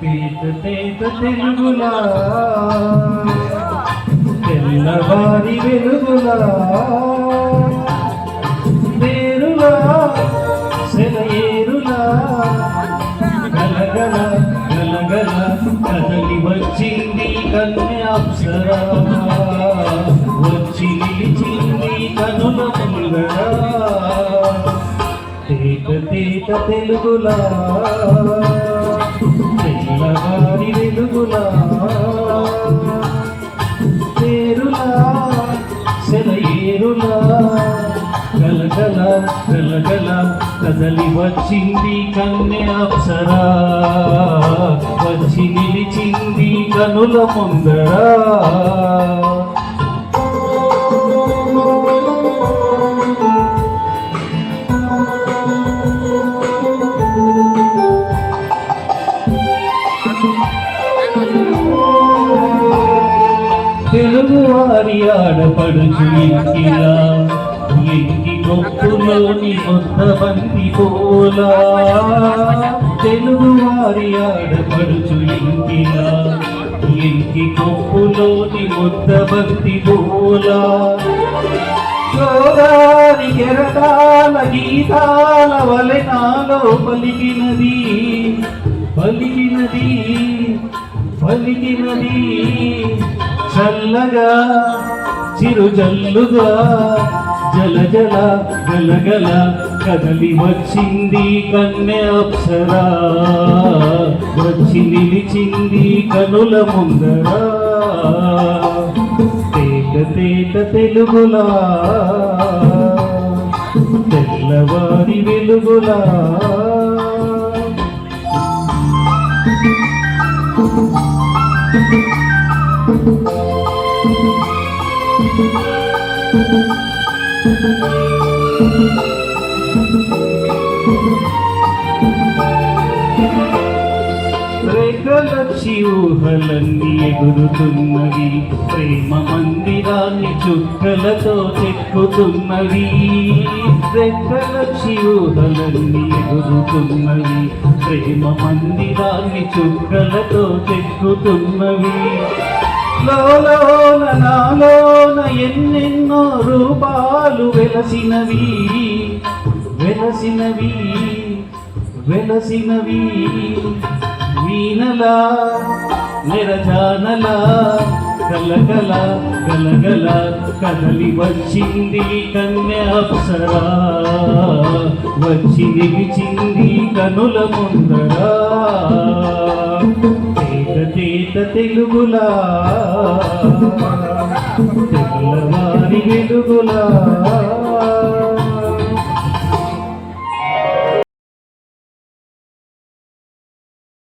పేద పేద తెలుగులా తెల్లవారి వెలుగులా. పేరులా సెలయేరులా గలగల గలగల కదలి వచ్చింది కన్యాప్సరా వచ్చి నిలిచింది కనుల ముందరా తేట తెలుగులా. తెల్లవారి వెలుగులా. పేరులా సెలయేరులా. గలగల గలగల కదలి వచ్చింది కన్య అప్సరా. వచ్చి నిలిచింది కనుల ముందరా. తెలుగు వారి ఆడపడుచు ఇంటిలా ఇంటి గొప్పలోని కొత్త బంతి పోలా. తెలుగువారి ఆడపడుచు ఇంటిలా ఇంటి గొప్పలోని కొత్త బంతి పోలా. గోదారి కెరటాల గీతాల వలె నాలో పలికినది. పలికినది పలికినది. చల్లగా చిరుజల్లుగా జల జల గలగల కదలి వచ్చింది కన్య అప్సర. వచ్చి నిలిచింది కనుల ముందర. తేట తేట తెలుగులా. తెల్లవారి వెలుగులా. Thank you. రేఖలక్షి ఊహలన్నీ ఎగురుతున్నవి. ప్రేమ మందిరాన్ని చుక్కలతో చెక్కుతున్నవి. రెక్కలక్షి ఊహలన్నీ ఎగురుతున్నవి. ప్రేమ మందిరాన్ని చుక్కలతో చెక్కుతున్నవి. లోలోన నాలోన ఎన్నెన్నో రూపాలు వెలసినవి వెలసినవి వెలసినవి. వీణలా నిరజానలా గలగల గలగల కదలి వచ్చింది కన్య అప్సరా. వచ్చి నిలిచింది కనుల ముందరా. తేట తేట తెలుగులా తెల్లవారి వెలుగులా